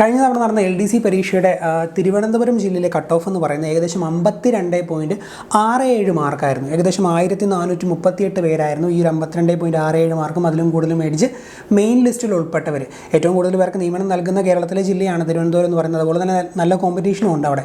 കഴിഞ്ഞ തവണ നടന്ന എൽ ഡി സി പരീക്ഷയുടെ തിരുവനന്തപുരം ജില്ലയിലെ കട്ട് ഓഫ് എന്ന് പറയുന്നത് ഏകദേശം അമ്പത്തി രണ്ട് പോയിന്റ് ആറ് ഏഴ് മാർക്കായിരുന്നു. ഏകദേശം ആയിരത്തി നാനൂറ്റി മുപ്പത്തിയെട്ട് പേരായിരുന്നു ഈ ഒരു അമ്പത്തിരണ്ട് പോയിന്റ് ആറ് ഏഴ് മാർക്കും അതിലും കൂടുതൽ മേടിച്ച് മെയിൻ ലിസ്റ്റിൽ ഉൾപ്പെട്ടവർ ഏറ്റവും കൂടുതൽ പേർക്ക് നിയമനം നൽകുന്ന കേരളത്തിലെ ജില്ലയാണ് തിരുവനന്തപുരം എന്ന് പറയുന്നത്. അതുപോലെ തന്നെ നല്ല കോമ്പറ്റീഷനും ഉണ്ട് അവിടെ.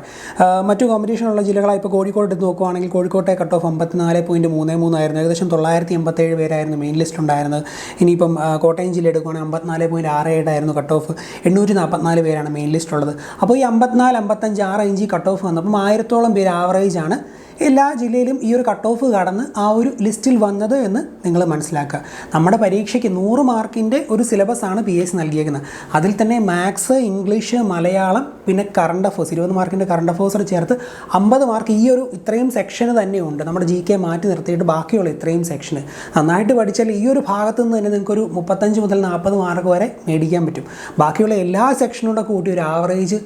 മറ്റു കോമ്പറ്റീഷനുള്ള ജില്ലകളായി ഇപ്പോൾ കോഴിക്കോട് എടുത്ത് നോക്കുവാണെങ്കിൽ കോഴിക്കോട്ടെ കട്ട് ഓഫ് അമ്പത്തിനാല് പോയിന്റ് മൂന്ന് മൂന്നായിരുന്നു ഏകദേശം തൊള്ളായിരത്തി എൺപത്തേഴ് പേരായിരുന്നു മെയിൻ ലിസ്റ്റ് ഉണ്ടായിരുന്നത്. ഇനിയിപ്പം കോട്ടയം ജില്ല എടുക്കുവാണെങ്കിൽ അമ്പത്തിനാല് പോയിന്റ് ആറ് ഏഴായിരുന്നു കട്ട് ഓഫ് എണ്ണൂറ്റി നാൽപ്പത്തിനാല് പേരാണ് മെയിൻ ലിസ്റ്റുള്ളത് അപ്പോൾ ഈ അമ്പത്തിനാല് അമ്പത്തഞ്ച് ആ റേഞ്ചിൽ കട്ട് ഓഫ് വന്നപ്പം ആയിരത്തോളം പേര് ആവറേജ് ആണ് എല്ലാ ജില്ലയിലും ഈ ഒരു കട്ട് ഓഫ് കടന്ന് ആ ഒരു ലിസ്റ്റിൽ വന്നത് എന്ന് നിങ്ങൾ മനസ്സിലാക്കുക. നമ്മുടെ പരീക്ഷയ്ക്ക് നൂറ് മാർക്കിന്റെ ഒരു സിലബസ് ആണ് പി എസ് നൽകിയേക്കുന്നത്. അതിൽ തന്നെ മാത്സ് ഇംഗ്ലീഷ് മലയാളം പിന്നെ കറണ്ട് അഫേഴ്സ് ഇരുപത് മാർക്കിന്റെ കറണ്ട് അഫേഴ്സ് ചേർത്ത് അമ്പത് മാർക്ക് ഈ ഒരു ഇത്രയും സെക്ഷന് തന്നെയുണ്ട് നമ്മുടെ ജി കെ മാറ്റി നിർത്തിയിട്ട് ബാക്കിയുള്ള ഇത്രയും സെക്ഷന് നന്നായിട്ട് പഠിച്ചാൽ ഈ ഒരു ഭാഗത്തു നിന്ന് തന്നെ നിങ്ങൾക്കൊരു മുപ്പത്തഞ്ച് മുതൽ നാൽപ്പത് മാർക്ക് വരെ മേടിക്കാൻ പറ്റും. ബാക്കിയുള്ള എല്ലാ സെക്ഷനും കൂടെ കൂട്ടി ഒരു ആവറേജ്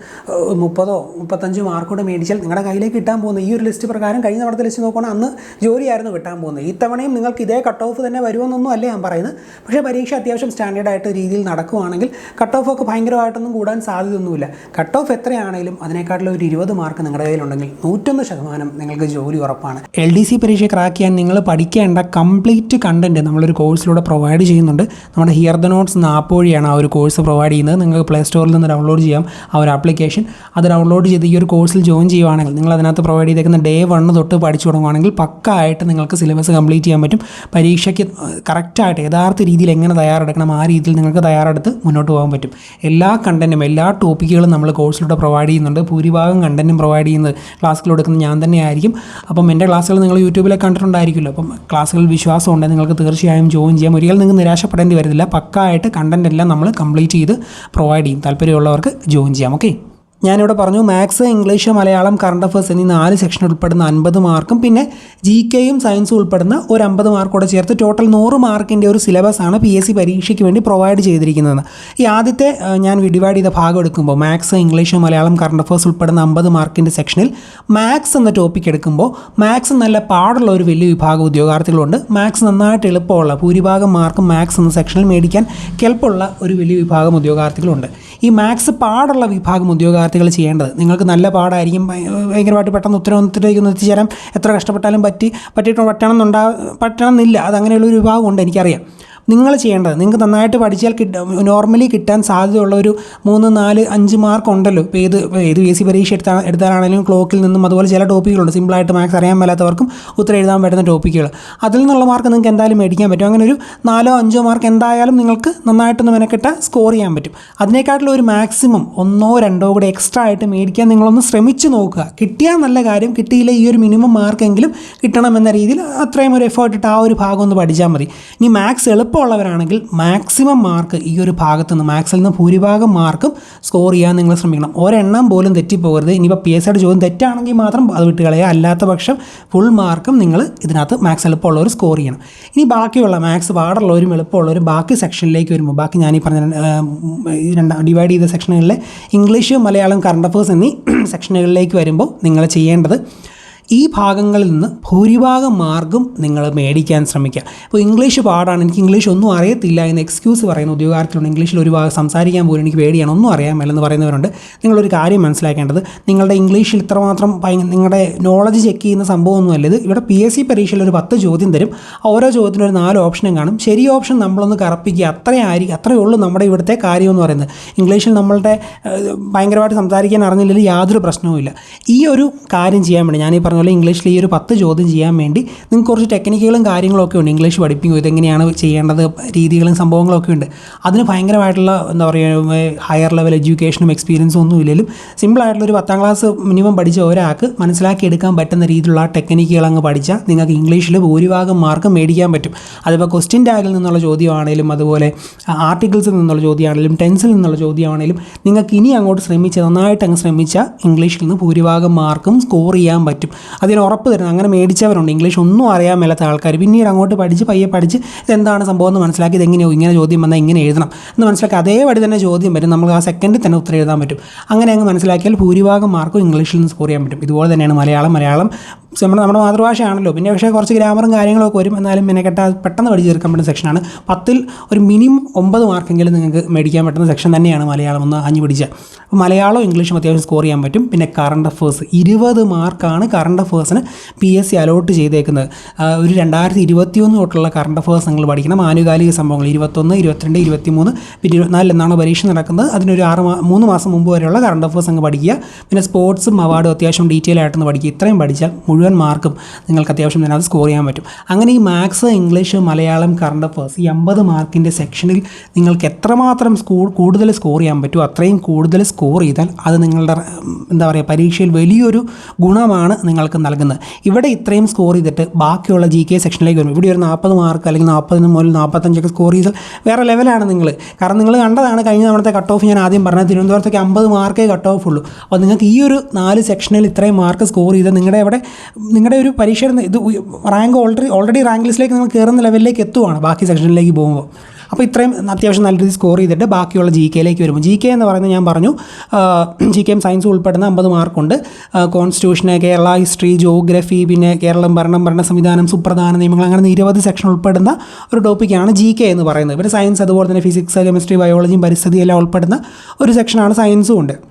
മുപ്പതോ മുപ്പത്തഞ്ചോ മാർക്കോടെ കൂടെ മേടിച്ചാൽ നിങ്ങളുടെ കയ്യിലേക്ക് കിട്ടാൻ പോകുന്ന ഈ ഒരു ലിസ്റ്റ് പ്രകാരം കഴിഞ്ഞ തവണത്തെ വെച്ച് നോക്കുകയാണെങ്കിൽ അന്ന് ജോലിയായിരുന്നു കിട്ടാൻ പോകുന്നത്. ഈ തവണയും നിങ്ങൾക്ക് ഇതേ കട്ട് ഓഫ് തന്നെ വരുമെന്നൊന്നും അല്ല ഞാൻ പറയുന്നത്. പക്ഷേ പരീക്ഷ അത്യാവശ്യം സ്റ്റാൻഡേർഡ് ആയിട്ട് രീതിയിൽ നടക്കുകയാണെങ്കിൽ കട്ട് ഓഫ് ഒക്കെ ഭയങ്കരമായിട്ടൊന്നും കൂടാൻ സാധ്യതയൊന്നുമില്ല. കട്ട് ഓഫ് എത്രയാണെങ്കിലും അതിനേക്കാട്ടിലും ഒരു ഇരുപത് മാർക്ക് നിങ്ങളുടെ കയ്യിലുണ്ടെങ്കിൽ നൂറ്റൊന്ന് ശതമാനം നിങ്ങൾക്ക് ജോലി ഉറപ്പാണ്. എൽ ഡി സി പരീക്ഷ ക്രാക്ക് ചെയ്യാൻ നിങ്ങൾ പഠിക്കേണ്ട കംപ്ലീറ്റ് കണ്ടന്റ് നമ്മളൊരു കോഴ്സിലൂടെ പ്രൊവൈഡ് ചെയ്യുന്നുണ്ട്. നമ്മുടെ ഹിയർ ദ നോട്ട്സ് ആപ്പ് വഴിയാണ് ആ ഒരു കോഴ്സ് പ്രൊവൈഡ് ചെയ്യുന്നത്. നിങ്ങൾക്ക് പ്ലേ സ്റ്റോറിൽ നിന്ന് ഡൗൺലോഡ് ചെയ്യാം ആ ഒരു ആപ്ലിക്കേഷൻ അത് ഡൗൺലോഡ് ചെയ്ത് ഈ ഒരു കോഴ്സിൽ ജോയിൻ ചെയ്യുവാണെങ്കിൽ നിങ്ങൾ അതിനകത്ത് പ്രൊവൈഡ് ചെയ്തേക്കുന്ന ഡേ വണ്ണ് തൊട്ട് പഠിച്ചു തുടങ്ങുകയാണെങ്കിൽ പക്ക ആയിട്ട് നിങ്ങൾക്ക് സിലബസ് കംപ്ലീറ്റ് ചെയ്യാൻ പറ്റും. പരീക്ഷയ്ക്ക് കറക്റ്റായിട്ട് യഥാർത്ഥ രീതിയിൽ എങ്ങനെ തയ്യാറെടുക്കണം ആ രീതിയിൽ നിങ്ങൾക്ക് തയ്യാറെടുത്ത് മുന്നോട്ട് പോകാൻ പറ്റും. എല്ലാ കണ്ടന്റും എല്ലാ ടോപ്പിക്കുകളും നമ്മൾ കോഴ്സിലൂടെ പ്രൊവൈഡ് ചെയ്യുന്നുണ്ട്. ഭൂരിഭാഗം കണ്ടന്റും പ്രൊവൈഡ് ചെയ്യുന്നത് ക്ലാസ്സുകൾ എടുക്കുന്നത് ഞാൻ തന്നെയായിരിക്കും. അപ്പം എന്റെ ക്ലാസ്സുകൾ നിങ്ങൾ യൂട്യൂബിലെ കണ്ടിട്ടുണ്ടായിരിക്കുമല്ലോ. അപ്പം വിശ്വാസം വിശ്വാസമുണ്ട് നിങ്ങൾക്ക് തീർച്ചയായും ജോയിൻ ചെയ്യാം. ഒരിക്കലും നിങ്ങൾക്ക് നിരാശപ്പെടേണ്ടി വരുന്നില്ല പക്കായിട്ട് കണ്ടന്റ് എല്ലാം നമ്മൾ കംപ്ലീറ്റ് ചെയ്ത് പ്രൊവൈഡ് ചെയ്യും. താല്പര്യമുള്ളവർക്ക് ജോയിൻ ചെയ്യാം. ഓക്കെ ഞാനിവിടെ പറഞ്ഞു maths English Malayalam current affairs എന്നീ നാല് സെക്ഷൻ ഉൾപ്പെടുന്ന അൻപത് മാർക്കും പിന്നെ ജി കെയും സയൻസും ഉൾപ്പെടുന്ന ഒരു അമ്പത് മാർക്കോടെ കൂടെ ചേർത്ത് ടോട്ടൽ നൂറ് മാർക്കിന്റെ ഒരു സിലബസ് ആണ് പി എസ് സി പരീക്ഷയ്ക്ക് വേണ്ടി പ്രൊവൈഡ് ചെയ്തിരിക്കുന്നത്. ഈ ആദ്യത്തെ ഞാൻ ഡിവൈഡ് ചെയ്ത ഭാഗം എടുക്കുമ്പോൾ maths English Malayalam current affairs ഉൾപ്പെടുന്ന അമ്പത് മാർക്കിന്റെ സെക്ഷനിൽ മാത്സ് എന്ന ടോപ്പിക് എടുക്കുമ്പോൾ മാത്സ് നല്ല പാടുള്ള ഒരു വലിയ വിഭാഗം ഉദ്യോഗാർത്ഥികളുണ്ട്. മാത്സ് നന്നായിട്ട് എളുപ്പമുള്ള ഭൂരിഭാഗം മാർക്കും മാത്സ് എന്ന സെക്ഷനിൽ മേടിക്കാൻ കെൽപ്പുള്ള ഒരു വലിയ വിഭാഗം ഉദ്യോഗാർത്ഥികളുണ്ട്. ഈ മാത്സ് പാടുള്ള വിഭാഗം ഉദ്യോഗാർത്ഥികൾ ചെയ്യേണ്ടത്. നിങ്ങൾക്ക് നല്ല പാടായിരിക്കും. ഭയ- ഭയങ്കരമായിട്ട് പെട്ടെന്ന് ഉത്തരവാദിത്തത്തിലേക്ക് ഒന്ന് എത്തിച്ചേരാൻ എത്ര കഷ്ടപ്പെട്ടാലും പറ്റി പറ്റിയിട്ട് പറ്റണം എന്നുണ്ടാ പറ്റണം എന്നില്ല അതങ്ങനെയുള്ള ഒരു വിഭാഗമുണ്ട് എനിക്കറിയാം. നിങ്ങൾ ചെയ്യേണ്ടത്. നിങ്ങൾക്ക് നന്നായിട്ട് പഠിച്ചാൽ കിട്ട നോർമലി കിട്ടാൻ സാധ്യതയുള്ള ഒരു മൂന്ന് നാല് അഞ്ച് മാർക്ക് ഉണ്ടല്ലോ. ഇപ്പോൾ ഏത് ഏത് പി എസ് സി പരീക്ഷ എടുത്താൽ എടുത്താലാണെങ്കിലും ക്ലോക്കിൽ നിന്നും അതുപോലെ ചില ടോപ്പിക്കുകളുണ്ട് സിമ്പിളായിട്ട് മാത്സ് അറിയാൻ മേലാത്തവർക്കും ഉത്തരം എഴുതാൻ പറ്റുന്ന ടോപ്പിക്കുകൾ അതിൽ നിന്നുള്ള മാർക്ക് നിങ്ങൾക്ക് എന്തായാലും മേടിക്കാൻ പറ്റും. അങ്ങനെ ഒരു നാലോ അഞ്ചോ മാർക്ക് എന്തായാലും നിങ്ങൾക്ക് നന്നായിട്ടൊന്ന് മെനക്കെട്ട സ്കോർ ചെയ്യാൻ പറ്റും. അതിനേക്കാട്ടിലും ഒരു മാക്സിമം ഒന്നോ രണ്ടോ കൂടെ എക്സ്ട്രാ ആയിട്ട് മേടിക്കാൻ നിങ്ങളൊന്ന് ശ്രമിച്ച് നോക്കുക. കിട്ടിയാൽ നല്ല കാര്യം കിട്ടിയില്ല ഈ ഒരു മിനിമം മാർക്കെങ്കിലും കിട്ടണം എന്ന രീതിയിൽ അത്രയും ഒരു എഫേർട്ട് ഇട്ട് ആ ഒരു ഭാഗം ഒന്ന് പഠിച്ചാൽ മതി. ഇനി മാത്സ് എളുപ്പമുള്ളവരാണെങ്കിൽ മാക്സിമം മാർക്ക് ഈ ഒരു ഭാഗത്തു നിന്ന് മാത്സിൽ നിന്ന് ഭൂരിഭാഗം മാർക്കും സ്കോർ ചെയ്യാൻ നിങ്ങൾ ശ്രമിക്കണം. ഒരെണ്ണം പോലും തെറ്റിപ്പോകരുത്. ഇനിയിപ്പോൾ പി എസ് സിയുടെ ചോദ്യം തെറ്റാണെങ്കിൽ മാത്രം അത് വിട്ട് കളയുക. അല്ലാത്ത പക്ഷം ഫുൾ മാർക്കും നിങ്ങൾ ഇതിനകത്ത് മാത്സ് എളുപ്പമുള്ളവർ സ്കോർ ചെയ്യണം. ഇനി ബാക്കിയുള്ള മാത്സ് പാടുള്ളവരും എളുപ്പമുള്ളവരും ബാക്കി സെക്ഷനിലേക്ക് വരുമ്പോൾ ബാക്കി ഞാൻ ഈ പറഞ്ഞ രണ്ടാം ഡിവൈഡ് ചെയ്ത സെക്ഷനുകളിലെ ഇംഗ്ലീഷ് മലയാളം കറണ്ട് അഫേഴ്സ് എന്നീ സെക്ഷനുകളിലേക്ക് വരുമ്പോൾ നിങ്ങൾ ചെയ്യേണ്ടത് ഈ ഭാഗങ്ങളിൽ നിന്ന് ഭൂരിഭാഗം മാർഗം നിങ്ങൾ മേടിക്കാൻ ശ്രമിക്കുക. ഇപ്പോൾ ഇംഗ്ലീഷ് പാടാണ് എനിക്ക് ഇംഗ്ലീഷ് ഒന്നും അറിയത്തില്ല എന്ന് എക്സ്ക്യൂസ് പറയുന്ന ഉദ്യോഗാർത്ഥികളുണ്ട്. ഇംഗ്ലീഷിൽ ഒരു ഭാഗം സംസാരിക്കാൻ പോലും എനിക്ക് പേടിയാണ് ഒന്നും അറിയാൻ മേലെന്ന് പറയുന്നവരുണ്ട്. നിങ്ങളൊരു കാര്യം മനസ്സിലാക്കേണ്ടത് നിങ്ങളുടെ ഇംഗ്ലീഷിൽ ഇത്രമാത്രം നിങ്ങളുടെ നോളജ് ചെക്ക് ചെയ്യുന്ന സംഭവമൊന്നുമല്ല ഇത്. ഇവിടെ പി എസ് സി പരീക്ഷയിൽ ഒരു പത്ത് ചോദ്യം തരും. ഓരോ ചോദ്യത്തിനും ഒരു നാല് ഓപ്ഷനും കാണും. ശരി ഓപ്ഷൻ നമ്മളൊന്ന് കറപ്പിക്കുക. അത്രയായിരിക്കും അത്രയേ ഉള്ളൂ നമ്മുടെ ഇവിടുത്തെ കാര്യം എന്ന് പറയുന്നത്. ഇംഗ്ലീഷിൽ നമ്മളുടെ ഭയങ്കരമായിട്ട് സംസാരിക്കാൻ അറിഞ്ഞില്ലെങ്കിൽ യാതൊരു പ്രശ്നവുമില്ല. ഈ ഒരു കാര്യം ചെയ്യാൻ വേണ്ടി ഞാൻ ഈ പറഞ്ഞ പോലെ ഇംഗ്ലീഷിൽ ഈ ഒരു പത്ത് ചോദ്യം ചെയ്യാൻ വേണ്ടി നിങ്ങൾക്ക് കുറച്ച് ടെക്നിക്കുകളും കാര്യങ്ങളൊക്കെ ഉണ്ട്. ഇംഗ്ലീഷ് പഠിപ്പിക്കും ഇതെങ്ങനെയാണ് ചെയ്യേണ്ടത് രീതികളും സംഭവങ്ങളൊക്കെ ഉണ്ട്. അതിന് ഭയങ്കരമായിട്ടുള്ള എന്താ പറയുക ഹയർ ലെവൽ എഡ്യൂക്കേഷനും എക്സ്പീരിയൻസും ഒന്നും ഇല്ലെങ്കിലും സിമ്പിളായിട്ടുള്ള ഒരു പത്താം ക്ലാസ് മിനിമം പഠിച്ച ഒരാൾക്ക് മനസ്സിലാക്കി എടുക്കാൻ പറ്റുന്ന രീതിയിലുള്ള ടെക്നിക്കുകൾ അങ്ങ് പഠിച്ചാൽ നിങ്ങൾക്ക് ഇംഗ്ലീഷിൽ ഭൂരിഭാഗം മാർക്ക് മേടിക്കാൻ പറ്റും. അതിപ്പോൾ ക്വസ്റ്റ്യൻ ടാഗിൽ നിന്നുള്ള ചോദ്യമാണെങ്കിലും അതുപോലെ ആർട്ടിക്കിൾസിൽ നിന്നുള്ള ചോദ്യമാണെങ്കിലും ടെൻസിൽ നിന്നുള്ള ചോദ്യമാണെങ്കിലും നിങ്ങൾക്ക് ഇനി അങ്ങോട്ട് ശ്രമിച്ച് നന്നായിട്ട് അങ്ങ് ശ്രമിച്ചാൽ ഇംഗ്ലീഷിൽ നിന്ന് ഭൂരിഭാഗം മാർക്കും സ്കോർ ചെയ്യാൻ പറ്റും. അതിന് ഉറപ്പ് തരുന്നത്. അങ്ങനെ മേടിച്ചവരുണ്ട്. ഇംഗ്ലീഷ് ഒന്നും അറിയാൻ മേലാത്ത ആൾക്കാർ പിന്നീട് അങ്ങോട്ട് പഠിച്ച് പയ്യെ പഠിച്ച് ഇതെന്താണ് സംഭവം എന്ന് മനസ്സിലാക്കി ഇതെങ്ങനെയോ ഇങ്ങനെ ചോദ്യം വന്നാൽ ഇങ്ങനെ എഴുതണം എന്ന് മനസ്സിലാക്കി അതേപടി തന്നെ ചോദ്യം വരും. നമുക്ക് ആ സെക്കൻഡിൽ തന്നെ ഉത്തരം എഴുതാൻ പറ്റും. അങ്ങനെ അങ്ങ് മനസ്സിലാക്കിയാൽ ഭൂരിഭാഗം മാർക്കും ഇംഗ്ലീഷിൽ നിന്ന് സ്കോർ ചെയ്യാൻ പറ്റും. ഇതുപോലെ തന്നെയാണ് മലയാളം. മലയാളം നമ്മുടെ നമ്മുടെ മാതൃഭാഷയാണല്ലോ. പിന്നെ പക്ഷേ കുറച്ച് ഗ്രാമറും കാര്യങ്ങളൊക്കെ വരും. എന്നാലും പിന്നെ കേട്ടാൽ പെട്ടെന്ന് പഠിച്ച് തീർക്കാൻ പറ്റുന്ന സെക്ഷനാണ് പത്തിൽ ഒരു മിനിമം ഒമ്പത് മാർക്കെങ്കിലും നിങ്ങൾക്ക് മേടിക്കാൻ പറ്റുന്ന സെക്ഷൻ തന്നെയാണ് മലയാളം ഒന്ന് അഞ്ഞു അപ്പോൾ മലയാളവും ഇംഗ്ലീഷും അത്യാവശ്യം സ്കോർ ചെയ്യാൻ പറ്റും. പിന്നെ കറണ്ട് അഫേഴ്സ് ഇരുപത് മാർക്കാണ് കറണ്ട് അഫേഴ്സിന് പി എസ് സി അലോട്ട് ചെയ്തേക്കുന്നത്. ഒരു രണ്ടായിരത്തി ഇരുപത്തി ഒന്ന് തൊട്ടുള്ള കറണ്ട് അഫേഴ്സ് നിങ്ങൾ പഠിക്കണം. ആനുകാലിക സംഭവങ്ങൾ ഇരുപത്തൊന്ന് ഇരുപത്തിരണ്ട് ഇരുപത്തി മൂന്ന് പിന്നെ ഇരുപത്തിനാലിൽ എന്നാണ് പരീക്ഷ നടക്കുന്നത്. അതിനൊരു ആറ് മൂന്ന് മാസം മുമ്പ് വരെയുള്ള കറണ്ട് അഫേഴ്സ് അങ്ങ് പഠിക്കുക. പിന്നെ സ്പോർട്സും അവാർഡും അത്യാവശ്യം ഡീറ്റെയിൽ ആയിട്ടൊന്ന് പഠിക്കുക. ഇത്രയും പഠിച്ചാൽ മുഴുവൻ മാർക്കും നിങ്ങൾക്ക് അത്യാവശ്യം തന്നെ അത് സ്കോർ ചെയ്യാൻ പറ്റും. അങ്ങനെ ഈ maths English Malayalam current affairs ഈ അമ്പത് മാർക്കിന്റെ സെക്ഷനിൽ നിങ്ങൾക്ക് എത്രമാത്രം സ്കൂൾ കൂടുതൽ സ്കോർ ചെയ്യാൻ പറ്റുമോ അത്രയും കൂടുതൽ സ്കോർ ചെയ്താൽ അത് നിങ്ങളുടെ എന്താ പറയുക പരീക്ഷയിൽ വലിയൊരു ഗുണമാണ് നിങ്ങൾക്ക് നൽകുന്നത്. ഇവിടെ ഇത്രയും സ്കോർ ചെയ്തിട്ട് ബാക്കിയുള്ള ജി കെ സെക്ഷനിലേക്ക് വരും ഇവിടെ ഒരു നാൽപ്പത് മാർക്ക് അല്ലെങ്കിൽ നാൽപ്പതിന് മുതൽ നാൽപ്പത്തഞ്ചൊക്കെ സ്കോർ ചെയ്താൽ വേറെ ലെവലാണ് നിങ്ങൾ കാരണം നിങ്ങൾ കണ്ടതാണ് കഴിഞ്ഞ തവണത്തെ കട്ട് ഓഫ് ഞാൻ ആദ്യം പറഞ്ഞത് തിരുവനന്തപുരത്തേക്ക് അമ്പത് മാർക്കേ കട്ട് ഓഫ് ഉള്ളൂ. അപ്പോൾ നിങ്ങൾക്ക് ഈ ഒരു നാല് സെക്ഷനിൽ ഇത്രയും മാർക്ക് സ്കോർ ചെയ്ത് നിങ്ങളുടെ അവിടെ നിങ്ങളുടെ ഒരു പരീക്ഷയുടെ ഇത് റാങ്ക് ഓൾറെഡി ഓൾറെഡി റാങ്ക് ലിസ്റ്റിലേക്ക് നിങ്ങൾ കയറുന്ന ലെവലിലേക്ക് എത്തുവാണ് ബാക്കി സെക്ഷനിലേക്ക് പോകുമ്പോൾ. അപ്പോൾ ഇത്രയും അത്യാവശ്യം നല്ല രീതിയിൽ സ്കോർ ചെയ്തിട്ട് ബാക്കിയുള്ള ജി കെയിലേക്ക് വരുമ്പോൾ ജി കെ എന്ന് പറയുന്നത് ഞാൻ പറഞ്ഞു ജി കെയും സയൻസ് ഉൾപ്പെടുന്ന അമ്പത് മാർക്കുണ്ട് കോൺസ്റ്റിറ്റ്യൂഷന് കേരള ഹിസ്റ്ററി ജോഗ്രഫി പിന്നെ കേരളം ഭരണം ഭരണ സംവിധാനം സുപ്രധാന നിയമങ്ങൾ അങ്ങനെ നിരവധി സെക്ഷൻ ഉൾപ്പെടുന്ന ഒരു ടോപ്പിക്കാണ് ജി കെ എന്ന് പറയുന്നത്. പിന്നെ സയൻസ് അതുപോലെ തന്നെ ഫിസിക്സ് കെമിസ്ട്രി ബയോളജിയും പരിസ്ഥിതി എല്ലാം ഉൾപ്പെടുന്ന ഒരു സെക്ഷനാണ് സയൻസും ഉണ്ട്.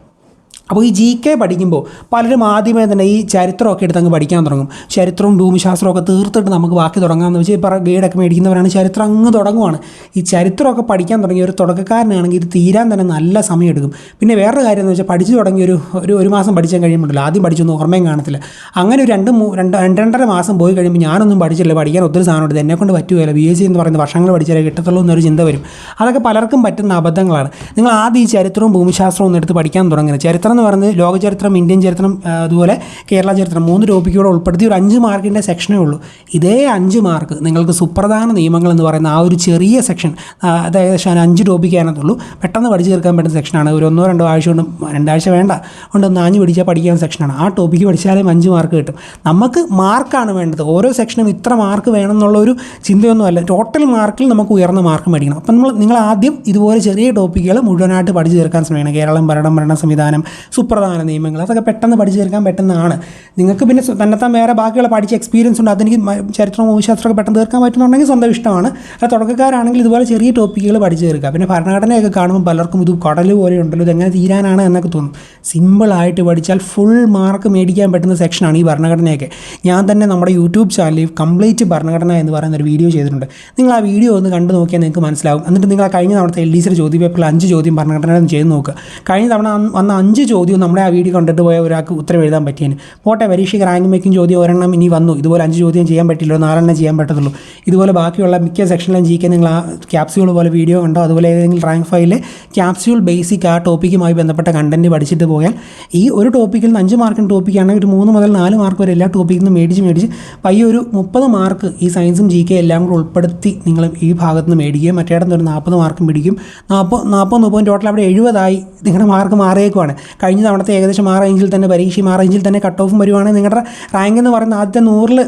അപ്പോൾ ഈ ജി കെ പഠിക്കുമ്പോൾ പലരും ആദ്യമേ തന്നെ ഈ ചരിത്രമൊക്കെ എടുത്ത് അങ്ങ് പഠിക്കാൻ തുടങ്ങും. ചരിത്രവും ഭൂമിശാസ്ത്രവും ഒക്കെ തീർത്തിട്ട് നമുക്ക് ബാക്കി തുടങ്ങാമെന്ന് വെച്ചാൽ ഇപ്പോൾ ഗൈഡൊക്കെ മേടിക്കുന്നവരാണ്. ചരിത്രം അങ്ങ് തുടങ്ങുവാണ്. ഈ ചരിത്രമൊക്കെ പഠിക്കാൻ തുടങ്ങിയ ഒരു തുടക്കക്കാരനാണെങ്കിൽ ഇത് തീരാൻ തന്നെ നല്ല സമയം എടുക്കും പിന്നെ വേറൊരു കാര്യം എന്ന് വെച്ചാൽ പഠിച്ചു തുടങ്ങി ഒരു ഒരു ഒരു മാസം പഠിച്ചാൽ കഴിയുമ്പോഴല്ലോ ആദ്യം പഠിച്ചൊന്നും ഓർമ്മയും കാണത്തില്ല. അങ്ങനെ ഒരു രണ്ട് രണ്ട് രണ്ട് രണ്ടര മാസം പോയി കഴിയുമ്പോൾ ഞാനൊന്നും പഠിച്ചില്ല. പഠിക്കാൻ ഒത്തിരി സാധനമുണ്ട്. എന്നെ കൊണ്ട് പറ്റുകയില്ല. ബി എസ് സി എന്ന് പറയുന്ന വർഷങ്ങൾ പഠിച്ചാലേ കിട്ടത്തുള്ളൂ എന്നൊരു ചിന്ത വരും. അതൊക്കെ പലർക്കും പറ്റുന്ന അബദ്ധങ്ങളാണ്. നിങ്ങൾ ആദ്യം ഈ ചരിത്രവും ഭൂമിശാസ്ത്രവും ഒന്ന് എടുത്ത് പഠിക്കാൻ തുടങ്ങുന്നത് ചരിത്രം എന്ന് പറയുന്നത് ലോകചരിത്രം ഇന്ത്യൻ ചരിത്രം അതുപോലെ കേരള ചരിത്രം മൂന്ന് ടോപ്പിക്കൂടെ ഉൾപ്പെടുത്തി ഒരു അഞ്ച് മാർക്കിന്റെ സെക്ഷനേ ഉള്ളൂ. ഇതേ അഞ്ച് മാർക്ക് നിങ്ങൾക്ക് സുപ്രധാന നിയമങ്ങൾ എന്ന് പറയുന്ന ആ ഒരു ചെറിയ സെക്ഷൻ അത് ഏകദേശം അഞ്ച് ടോപ്പിക്ക് അതിനകത്തുള്ളൂ. പെട്ടെന്ന് പഠിച്ചു തീർക്കാൻ പറ്റുന്ന സെക്ഷനാണ് ഒരു ഒന്നോ രണ്ടോ ആഴ്ച കൊണ്ട് രണ്ടാഴ്ച വേണ്ട. കൊണ്ട് ഒന്ന് ആഞ്ഞ് പിടിച്ചാൽ പഠിക്കാൻ സെക്ഷനാണ് ആ ടോപ്പിക്ക് പഠിച്ചാലും അഞ്ച് മാർക്ക് കിട്ടും. നമുക്ക് മാർക്കാണ് വേണ്ടത്. ഓരോ സെക്ഷനും ഇത്ര മാർക്ക് വേണം എന്നുള്ള ഒരു ചിന്തയൊന്നുമല്ല ടോട്ടൽ മാർക്കിൽ നമുക്ക് ഉയർന്ന മാർക്ക് മേടിക്കണം. അപ്പം നമ്മൾ നിങ്ങൾ ആദ്യം ഇതുപോലെ ചെറിയ ടോപ്പിക്കുകൾ മുഴുവനായിട്ട് പഠിച്ചു തീർക്കാൻ ശ്രമിക്കണം. കേരളം ഭരണം ഭരണ സംവിധാനം സുപ്രധാന നിയമങ്ങൾ. അതൊക്കെ പെട്ടെന്ന് പഠിച്ചു തീർക്കാൻ പെട്ടെന്നാണ് നിങ്ങൾക്ക് പിന്നെ തന്നെത്താൻ വേറെ ബാക്കിയുള്ള പഠിച്ച എക്സ്പീരിയൻസ് ഉണ്ട്. അതെനിക്ക് ചരിത്രം ഭൂമിശാസ്ത്രമൊക്കെ പെട്ടെന്ന് തീർക്കാൻ പറ്റുന്നുണ്ടെങ്കിൽ സ്വന്തം ഇഷ്ടമാണ്. അത് തുടക്കക്കാരാണെങ്കിൽ ഇതുപോലെ ചെറിയ ടോപ്പിക്കുകൾ പഠിച്ചു തീർക്കുക പിന്നെ ഭരണഘടനയൊക്കെ കാണുമ്പോൾ പലർക്കും ഇത് കടൽ പോലെ ഉണ്ടല്ലോ ഇതെങ്ങനെ തീരാനാണ് എന്നൊക്കെ തോന്നും. സിമ്പിളായിട്ട് പഠിച്ചാൽ ഫുൾ മാർക്ക് മേടിക്കാൻ പറ്റുന്ന സെക്ഷനാണ് ഈ ഭരണഘടനയൊക്കെ. ഞാൻ തന്നെ നമ്മുടെ യൂട്യൂബ് ചാനലിൽ കംപ്ലീറ്റ് ഭരണഘടന എന്ന് പറയുന്ന ഒരു വീഡിയോ ചെയ്തിട്ടുണ്ട്. നിങ്ങൾ ആ വീഡിയോ ഒന്ന് കണ്ടു നോക്കിയാൽ നിങ്ങൾക്ക് മനസ്സിലാവും. എന്നിട്ട് നിങ്ങൾ ആ കഴിഞ്ഞ തവണത്തെ എൽ ഡി സിയുടെ ചോദ്യ പേപ്പറിൽ അഞ്ച് ചോദ്യം ഭരണഘടനയിൽ ചെയ്ത് നോക്കുക. കഴിഞ്ഞ തവണ വന്ന അഞ്ച് ചോദ്യവും നമ്മുടെ ആ വീഡിയോ കണ്ടിട്ട് പോയ ഒരാൾക്ക് ഉത്തരം എഴുതാൻ പറ്റിയേന്. പോട്ടെ പരീക്ഷയ്ക്ക് റാങ്ക് മേക്കിംഗ് ചോദ്യം ഒരെണ്ണം ഇനി വന്നു. ഇതുപോലെ അഞ്ച് ചോദ്യം ചെയ്യാൻ പറ്റില്ല നാലെണ്ണം ചെയ്യാൻ പറ്റത്തുള്ളൂ. ഇതുപോലെ ബാക്കിയുള്ള മിക്ക സെക്ഷനിലും ജി കെ നിങ്ങൾ ആ ക്യാപ്സ്യൂൾ പോലെ വീഡിയോ കണ്ടോ? അതുപോലെ ഏതെങ്കിലും റാങ്ക് ഫയലിലെ ക്യാപ്സ്യൂൾ ബേസിക് ആ ടോപ്പിക്കുമായി ബന്ധപ്പെട്ട കണ്ടന്റ് പഠിച്ചിട്ട് പോയാൽ ഈ ഒരു ടോപ്പിക്കിൽ നിന്ന് അഞ്ച് മാർക്കിന് ടോപ്പിക്കാണെങ്കിൽ ഒരു മൂന്ന് മുതൽ നാല് മാർക്ക് വരെ എല്ലാ ടോപ്പിക്കിൽ നിന്നും മേടിച്ച് മേടിച്ച് പയ്യെ ഒരു മുപ്പത് മാർക്ക് ഈ സയൻസും ജി കെ എല്ലാം കൂടെ ഉൾപ്പെടുത്തി നിങ്ങൾ ഈ ഭാഗത്ത് നിന്ന് മേടിക്കുകയും മറ്റേടത്ത് ഒരു നാൽപ്പത് മാർക്കും പിടിക്കും നാൽപ്പത് നാൽപ്പത് മുപ്പതും ടോട്ടൽ അവിടെ എഴുപതായി നിങ്ങളുടെ മാർക്ക് മാറിയേക്കുവാണ്. കഴിഞ്ഞ തവണത്തെ ഏകദേശം ആ റേഞ്ചിൽ തന്നെ പരീക്ഷയും ആ റേഞ്ചിൽ തന്നെ കട്ട് ഓഫും വരുവാണെങ്കിൽ നിങ്ങളുടെ റാങ്ക് എന്ന് പറയുന്ന ആദ്യത്തെ നൂറിൽ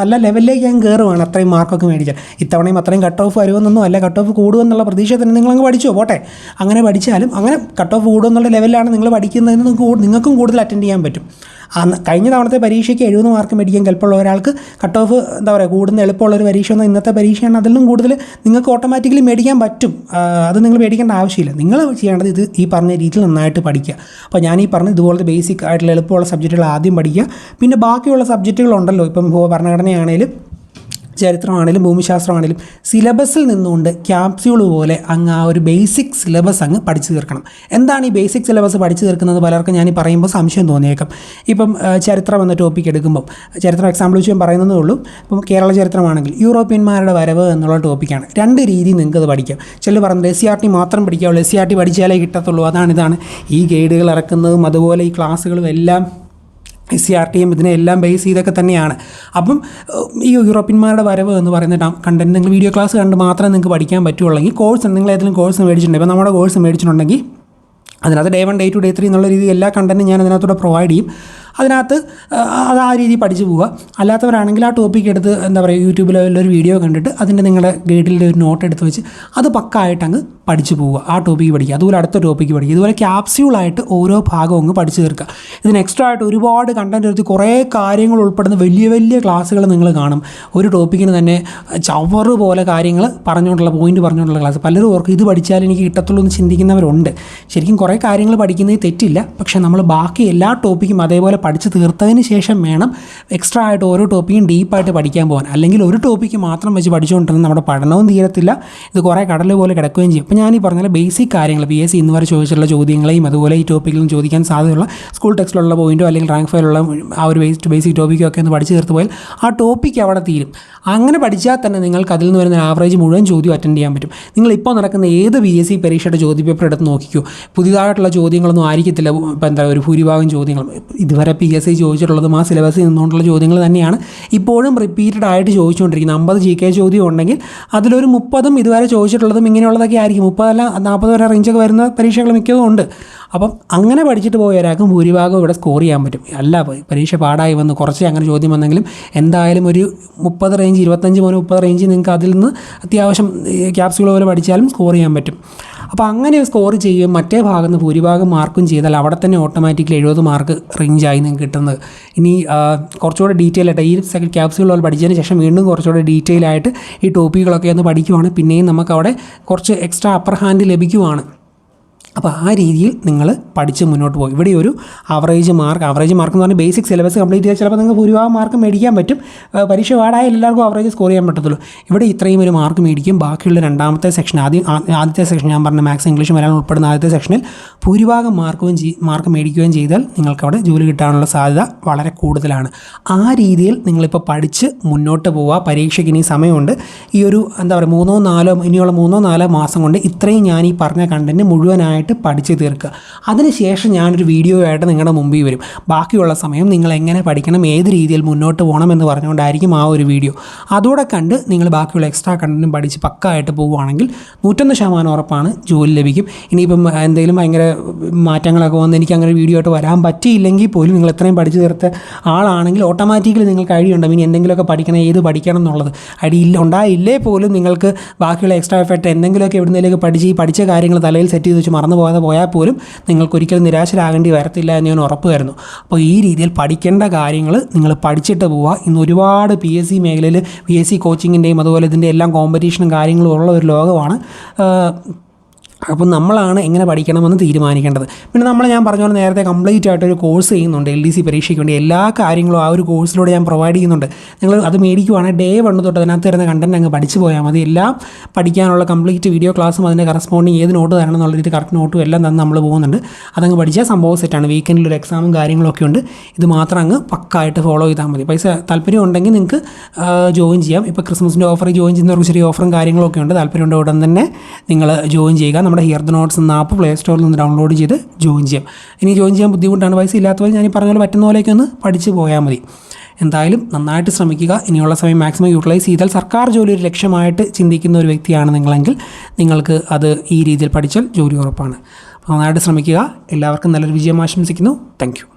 നല്ല ലെവലിലേക്ക് ഞാൻ കയറുവാണ് അത്രയും മാർക്കൊക്കെ മേടിച്ചാൽ. ഇത്തവണയും അത്രയും കട്ട് ഓഫ് വരുമെന്നൊന്നും അല്ല കട്ട് ഓഫ് കൂടുമെന്നുള്ള പ്രതീക്ഷ തന്നെ നിങ്ങളങ്ങ് പഠിച്ചോ? പോട്ടെ. അങ്ങനെ പഠിച്ചാലും അങ്ങനെ കട്ട് ഓഫ് കൂടുമെന്നുള്ള ലെവലിലാണ് നിങ്ങൾ പഠിക്കുന്നതിന് നിങ്ങൾക്ക് നിങ്ങൾക്കും കൂടുതൽ അറ്റൻഡ് ചെയ്യാൻ പറ്റും. കഴിഞ്ഞ തവണത്തെ പരീക്ഷയ്ക്ക് എഴുപത് മാർക്ക് മേടിക്കാൻ കൽപ്പുള്ള ഒരാൾക്ക് കട്ട് ഓഫ് എന്താ പറയുക കൂടുന്ന എളുപ്പമുള്ള ഒരു പരീക്ഷ എന്നാൽ ഇന്നത്തെ പരീക്ഷയാണ്. അതിലും കൂടുതൽ നിങ്ങൾക്ക് ഓട്ടോമാറ്റിക്കലി മേടിക്കാൻ പറ്റും. അത് നിങ്ങൾ മേടിക്കേണ്ട ആവശ്യമില്ല. നിങ്ങൾ ചെയ്യേണ്ടത് ഇത് ഈ പറഞ്ഞ രീതിയിൽ നന്നായിട്ട് പഠിക്കുക. അപ്പോൾ ഞാൻ ഈ പറഞ്ഞ ഇതുപോലത്തെ ബേസിക് ആയിട്ടുള്ള എളുപ്പമുള്ള സബ്ജക്റ്റുകൾ ആദ്യം പഠിക്കുക. പിന്നെ ബാക്കിയുള്ള സബ്ജക്റ്റുകളുണ്ടല്ലോ ഇപ്പം ഭരണഘടനയാണെങ്കിലും ചരിത്രമാണേലും ഭൂമിശാസ്ത്രമാണെങ്കിലും സിലബസിൽ നിന്നുകൊണ്ട് ക്യാപ്സ്യൂൾ പോലെ അങ്ങ് ആ ഒരു ബേസിക് സിലബസ് അങ്ങ് പഠിച്ചു തീർക്കണം. എന്താണ് ഈ ബേസിക് സിലബസ് പഠിച്ചു തീർക്കുന്നത്? പലർക്കും ഞാൻ ഈ പറയുമ്പോൾ സംശയം തോന്നിയേക്കാം. ഇപ്പം ചരിത്രം എന്ന ടോപ്പിക് എടുക്കുമ്പോൾ ചരിത്രം എക്സാമ്പിൾ വെച്ച് ഞാൻ പറയുന്നതേ ഉള്ളൂ. ഇപ്പം കേരള ചരിത്രമാണെങ്കിൽ യൂറോപ്യന്മാരുടെ വരവ് എന്നുള്ള ടോപ്പിക്കാണ്. രണ്ട് രീതി നിങ്ങൾക്ക് അത് പഠിക്കാം. ചില പറഞ്ഞത് എസ് സി ആർ ടി മാത്രം പഠിക്കാവുള്ളൂ. എസ് സി ആർ ടി പഠിച്ചാലേ കിട്ടത്തുള്ളൂ. അതാണ് ഇതാണ്. ഈ ഗൈഡുകൾ ഇറക്കുന്നതും അതുപോലെ ഈ ക്ലാസ്സുകളും എല്ലാം സി ആർ ടി എം ഇതിനെല്ലാം ബേസ് ചെയ്തൊക്കെ തന്നെയാണ്. അപ്പം ഈ യൂറോപ്യന്മാരുടെ വരവ് എന്ന് പറയുന്ന കണ്ടന്റ് നിങ്ങൾ വീഡിയോ ക്ലാസ് കണ്ട് മാത്രമേ നിങ്ങൾക്ക് പഠിക്കാൻ പറ്റുള്ളെങ്കിൽ കോഴ്സ് നിങ്ങൾ ഏതെങ്കിലും കോഴ്സ് മേടിച്ചിട്ടുണ്ടെങ്കിൽ ഇപ്പോൾ നമ്മുടെ കോഴ്സ് മേടിച്ചിട്ടുണ്ടെങ്കിൽ അതിനകത്ത് day one day two day three എന്നുള്ള രീതിയിൽ എല്ലാ കണ്ടന്റും ഞാൻ അതിനകത്തൂടെ പ്രൊവൈഡ് ചെയ്യും. അതിനകത്ത് അത് ആ രീതിയിൽ പഠിച്ചു പോവുക. അല്ലാത്തവരാണെങ്കിൽ ആ ടോപ്പിക് എടുത്ത് എന്താ പറയുക യൂട്യൂബിലോ ഒരു വീഡിയോ കണ്ടിട്ട് അതിന്റെ നിങ്ങളുടെ ഗൈഡിലെ ഒരു നോട്ട് എടുത്ത് വെച്ച് അത് പക്കായിട്ട് അങ്ങ് പഠിച്ചു പോവുക. ആ ടോപ്പിക്ക് പഠിക്കുക. അതുപോലെ അടുത്ത ടോപ്പിക്ക് പഠിക്കുക. ഇതുപോലെ ക്യാപ്സ്യൂളായിട്ട് ഓരോ ഭാഗവും അങ്ങ് പഠിച്ചു തീർക്കുക. ഇതിന് എക്സ്ട്രാ ആയിട്ട് ഒരുപാട് കണ്ടന്റ് എടുത്ത് കുറേ കാര്യങ്ങൾ ഉൾപ്പെടുന്ന വലിയ വലിയ ക്ലാസ്സുകൾ നിങ്ങൾ കാണും. ഒരു ടോപ്പിക്കിന് തന്നെ ചവറ് പോലെ കാര്യങ്ങൾ പറഞ്ഞുകൊണ്ടുള്ള പോയിന്റ് പറഞ്ഞുകൊണ്ടുള്ള ക്ലാസ് പലരും ഓർക്കും ഇത് പഠിച്ചാൽ എനിക്ക് കിട്ടത്തുള്ളൂ എന്ന് ചിന്തിക്കുന്നവരുണ്ട്. ശരിക്കും കുറേ കാര്യങ്ങൾ പഠിക്കുന്നത് തെറ്റില്ല. പക്ഷേ നമ്മൾ ബാക്കി എല്ലാ ടോപ്പിക്കും അതേപോലെ പഠിച്ച് തീർത്തതിന് ശേഷം വേണം എക്സ്ട്രാ ആയിട്ട് ഓരോ ടോപ്പിക്കും ഡീപ്പായിട്ട് പഠിക്കാൻ പോകാൻ. അല്ലെങ്കിൽ ഒരു ടോപ്പിക്ക് മാത്രം വെച്ച് പഠിച്ചുകൊണ്ടിരുന്ന നമ്മുടെ പഠനവും തീരത്തില്ല. ഇത് കുറേ കടൽ പോലെ കിടക്കുകയും ചെയ്യും. അപ്പോൾ ഞാൻ ഈ പറഞ്ഞ ബേസിക് കാര്യങ്ങൾ പി എസ് സി ഇന്ന് വരെ ചോദിച്ചിട്ടുള്ള ചോദ്യങ്ങളെയും അതുപോലെ ഈ ടോപ്പിക്കിലും ചോദിക്കാൻ സാധ്യതയുള്ള സ്കൂൾ ടെക്സ്റ്റിലുള്ള പോയിന്റോ അല്ലെങ്കിൽ റാങ്ക് ഫയലുള്ള ആ ഒരു ബേസ് ബേസിക് ടോപ്പിക്കോ ഒക്കെ ഒന്ന് പഠിച്ച് തീർത്ത് പോയാൽ ആ ടോപ്പിക്ക് അവിടെ തീരും. അങ്ങനെ പഠിച്ചാൽ തന്നെ നിങ്ങൾക്ക് അതിൽ നിന്ന് വരുന്ന ആവറേജ് മുഴുവൻ ചോദ്യം അറ്റൻഡ് ചെയ്യാൻ പറ്റും. നിങ്ങൾ ഇപ്പോൾ നടക്കുന്ന ഏത് ബി എസ് സി പരീക്ഷയുടെ ചോദ്യപേപ്പർ എടുത്ത് നോക്കിക്കോ. പുതിയതായിട്ടുള്ള ചോദ്യങ്ങളൊന്നും ആയിരിക്കത്തില്ല. ഇപ്പോൾ എന്താ ഒരു ഭൂരിഭാഗം ചോദ്യങ്ങൾ ഇതുവരെ പി എസ് സി ചോദിച്ചിട്ടുള്ളതും ആ സിലബസിൽ നിന്നുകൊണ്ടുള്ള ചോദ്യങ്ങൾ തന്നെയാണ്. ഇപ്പോഴും റിപ്പീറ്റഡ് ആയിട്ട് ചോദിച്ചുകൊണ്ടിരിക്കുന്നത് അമ്പത് ജി കെ ചോദ്യം ഉണ്ടെങ്കിൽ അതിലൊരു മുപ്പതും ഇതുവരെ ചോദിച്ചിട്ടുള്ളതും ഇങ്ങനെയുള്ളതൊക്കെ ആയിരിക്കും. മുപ്പതല്ല നാൽപ്പത് വരെ റേഞ്ചൊക്കെ വരുന്ന പരീക്ഷകൾ മിക്കതും ഉണ്ട്. അപ്പം അങ്ങനെ പഠിച്ചിട്ട് പോയ ഒരാൾക്കും ഭൂരിഭാഗം ഇവിടെ സ്കോർ ചെയ്യാൻ പറ്റും. അല്ല പരീക്ഷ പാടായി വന്ന് കുറച്ച് അങ്ങനെ ചോദ്യം വന്നെങ്കിലും എന്തായാലും ഒരു മുപ്പത് റേഞ്ച് ഇരുപത്തഞ്ച് മുതൽ മുപ്പത് റേഞ്ച് നിങ്ങൾക്ക് അതിൽ നിന്ന് അത്യാവശ്യം ക്യാപ്സുകൾ പോലെ പഠിച്ചാലും സ്കോർ ചെയ്യാൻ പറ്റും. അപ്പോൾ അങ്ങനെ സ്കോർ ചെയ്യുകയും മറ്റേ ഭാഗത്ത് നിന്ന് ഭൂരിഭാഗം മാർക്കും ചെയ്താൽ അവിടെ തന്നെ ഓട്ടോമാറ്റിക്കലി എഴുപത് മാർക്ക് റേഞ്ചായി നിങ്ങൾക്ക് കിട്ടുന്നത്. ഇനി കുറച്ചുകൂടെ ഡീറ്റെയിൽ ആയിട്ട് ഈ സെക്കൻഡ് ക്യാപ്സുകൾ പോലെ പഠിച്ചതിന് ശേഷം വീണ്ടും കുറച്ചുകൂടെ ഡീറ്റെയിൽ ആയിട്ട് ഈ ടോപ്പിക്കുകളൊക്കെ ഒന്ന് പഠിക്കുവാണ്. പിന്നെയും നമുക്ക് അവിടെ കുറച്ച് എക്സ്ട്രാ അപ്പർ ഹാൻഡ് ലഭിക്കുവാണ്. അപ്പോൾ ആ രീതിയിൽ നിങ്ങൾ പഠിച്ച് മുന്നോട്ട് പോകും. ഇവിടെ ഒരു ആവറേജ് മാർക്ക് ആവറേജ് മാർക്ക് എന്ന് പറഞ്ഞാൽ ബേസിക് സിലബസ് കംപ്ലീറ്റ് ചെയ്താൽ ചിലപ്പോൾ നിങ്ങൾക്ക് ഭൂരിഭാഗം മാർക്ക് മേടിക്കാൻ പറ്റും. പരീക്ഷ പാടായ എല്ലാവർക്കും ആവറേജ് സ്കോർ ചെയ്യാൻ പറ്റത്തുള്ളൂ. ഇവിടെ ഇത്രയും ഒരു മാർക്ക് മേടിക്കും. ബാക്കിയുള്ള രണ്ടാമത്തെ സെക്ഷൻ ആദ്യം ആദ്യത്തെ സെക്ഷൻ ഞാൻ പറഞ്ഞ മാത്സ് ഇംഗ്ലീഷ് മലയാളം ഉൾപ്പെടുന്ന ആദ്യത്തെ സെക്ഷനിൽ ഭൂരിഭാഗം മാർക്കും മാർക്ക് മേടിക്കുകയും ചെയ്താൽ നിങ്ങൾക്ക് അവിടെ ജോലി കിട്ടാനുള്ള സാധ്യത വളരെ കൂടുതലാണ്. ആ രീതിയിൽ നിങ്ങളിപ്പോൾ പഠിച്ച് മുന്നോട്ട് പോവുക. പരീക്ഷയ്ക്ക് ഇനി സമയമുണ്ട്. ഈ ഒരു എന്താ പറയുക മൂന്നോ നാലോ ഇനിയുള്ള മൂന്നോ നാലോ മാസം കൊണ്ട് ഇത്രയും ഞാൻ ഈ പറഞ്ഞ കണ്ടന്റ് മുഴുവനായിട്ട് പഠിച്ച് തീർക്കുക. അതിനുശേഷം ഞാനൊരു വീഡിയോ ആയിട്ട് നിങ്ങളുടെ മുമ്പിൽ വരും. ബാക്കിയുള്ള സമയം നിങ്ങൾ എങ്ങനെ പഠിക്കണം ഏത് രീതിയിൽ മുന്നോട്ട് പോകണം എന്ന് പറഞ്ഞുകൊണ്ടായിരിക്കും ആ ഒരു വീഡിയോ അതോടെ കണ്ട് നിങ്ങൾ ബാക്കിയുള്ള എക്സ്ട്രാ കണ്ടന്റും പഠിച്ച് പക്കായിട്ട് പോവുകയാണെങ്കിൽ നൂറ്റൊന്ന് ശതമാനം ഉറപ്പാണ് ജോലി ലഭിക്കും. ഇനിയിപ്പം എന്തെങ്കിലും ഭയങ്കര മാറ്റങ്ങളൊക്കെ വന്ന് എനിക്ക് അങ്ങനെ വീഡിയോ ആയിട്ട് വരാൻ പറ്റിയില്ലെങ്കിൽ പോലും നിങ്ങൾ എത്രയും പഠിച്ചു തീർത്ത ആളാണെങ്കിൽ ഓട്ടോമാറ്റിക്കലി നിങ്ങൾ കഴിയുണ്ടോ? ഇനി എന്തെങ്കിലുമൊക്കെ പഠിക്കണം ഏത് പഠിക്കണം എന്നുള്ളത്. അടിയില്ല ഉണ്ടായില്ലേ പോലും നിങ്ങൾക്ക് ബാക്കിയുള്ള എക്സ്ട്രാ എഫക്റ്റ് എന്തെങ്കിലുമൊക്കെ എവിടുന്നേലേക്ക് പഠിച്ച് ഈ പഠിച്ച കാര്യങ്ങൾ തലയിൽ സെറ്റ് ചെയ്ത് വെച്ച് മറന്നു പോകാതെ പോയാൽ പോലും നിങ്ങൾക്കൊരിക്കലും നിരാശരാകേണ്ടി വരത്തില്ല എന്ന് ഞാൻ ഉറപ്പ് വരുന്നു അപ്പോൾ ഈ രീതിയിൽ പഠിക്കേണ്ട കാര്യങ്ങൾ നിങ്ങൾ പഠിച്ചിട്ട് പോവുക. ഇന്ന് ഒരുപാട് പി എസ് സി മേഖലയിൽ പി എസ് സി കോച്ചിങ്ങിന്റെയും അതുപോലെ ഇതിന്റെ എല്ലാം കോമ്പറ്റീഷനും കാര്യങ്ങളും ഉള്ള ഒരു ലോകമാണ്. ആഹ് അപ്പോൾ നമ്മളാണ് എങ്ങനെ പഠിക്കണമെന്ന് തീരുമാനിക്കേണ്ടത്. പിന്നെ നമ്മൾ ഞാൻ പറഞ്ഞ പോലെ നേരത്തെ കംപ്ലീറ്റ് ആയിട്ട് ഒരു കോഴ്സ് ചെയ്യുന്നുണ്ട് എൽ ഡി സി പരീക്ഷയ്ക്ക് വേണ്ടി. എല്ലാ കാര്യങ്ങളും ആ ഒരു കോഴ്സിലൂടെ ഞാൻ പ്രൊവൈഡ് ചെയ്യുന്നുണ്ട്. നിങ്ങൾ അത് മേടിക്കുവാണെങ്കിൽ ഡേ വൺ തൊട്ട് അതിനകത്ത് വരുന്ന കണ്ടന്റ് അങ്ങ് പഠിച്ചു പോയാൽ മതി. എല്ലാം പഠിക്കാനുള്ള കംപ്ലീറ്റ് വീഡിയോ ക്ലാസ്സും അതിന്റെ കറസ്പോണ്ടിങ് ഏത് നോട്ട് തരണം എന്നുള്ള രീതി കറക്റ്റ് നോട്ടും എല്ലാം തന്നെ നമ്മൾ പോകുന്നുണ്ട്. അതങ്ങ് പഠിച്ചാൽ സംഭവം സെറ്റാണ് വീക്കെൻഡിൽ ഒരു എക്സാമും കാര്യങ്ങളൊക്കെ ഉണ്ട്. ഇത് മാത്രം അങ്ങ് പക്കായിട്ട് ഫോളോ ചെയ്താൽ മതി. പൈസ താല്പര്യം ഉണ്ടെങ്കിൽ നിങ്ങൾക്ക് ജോയിൻ ചെയ്യാം. ഇപ്പോൾ ക്രിസ്മസിന്റെ ഓഫർ ജോയിൻ ചെയ്യുന്നവർക്ക് ചെറിയ ഓഫറും കാര്യങ്ങളൊക്കെ ഉണ്ട്. താല്പര്യം ഉണ്ടെങ്കിൽ ഉടൻ തന്നെ നിങ്ങൾ ജോയിൻ ചെയ്യുക. നമ്മുടെ ഹിയർ ദ നോട്ട്സ് എന്ന ആപ്പ് പ്ലേ സ്റ്റോറിൽ നിന്ന് ഡൗൺലോഡ് ചെയ്ത് ജോയിൻ ചെയ്യാം. ഇനി ജോയിൻ ചെയ്യാൻ ബുദ്ധിമുട്ടാണ് പൈസ ഇല്ലാത്തവർ ഞാൻ ഈ പറഞ്ഞ പോലെ പറ്റുന്ന പോലെയൊക്കെ ഒന്ന് പഠിച്ച് പോയാൽ മതി. എന്തായാലും നന്നായിട്ട് ശ്രമിക്കുക. ഇനിയുള്ള സമയം മാക്സിമം യൂട്ടിലൈസ് ചെയ്താൽ സർക്കാർ ജോലി ഒരു ലക്ഷ്യമായിട്ട് ചിന്തിക്കുന്ന ഒരു വ്യക്തിയാണ് നിങ്ങളെങ്കിൽ നിങ്ങൾക്ക് അത് ഈ രീതിയിൽ പഠിച്ചാൽ ജോലി ഉറപ്പാണ്. നന്നായിട്ട് ശ്രമിക്കുക. എല്ലാവർക്കും നല്ലൊരു വിജയം ആശംസിക്കുന്നു. താങ്ക്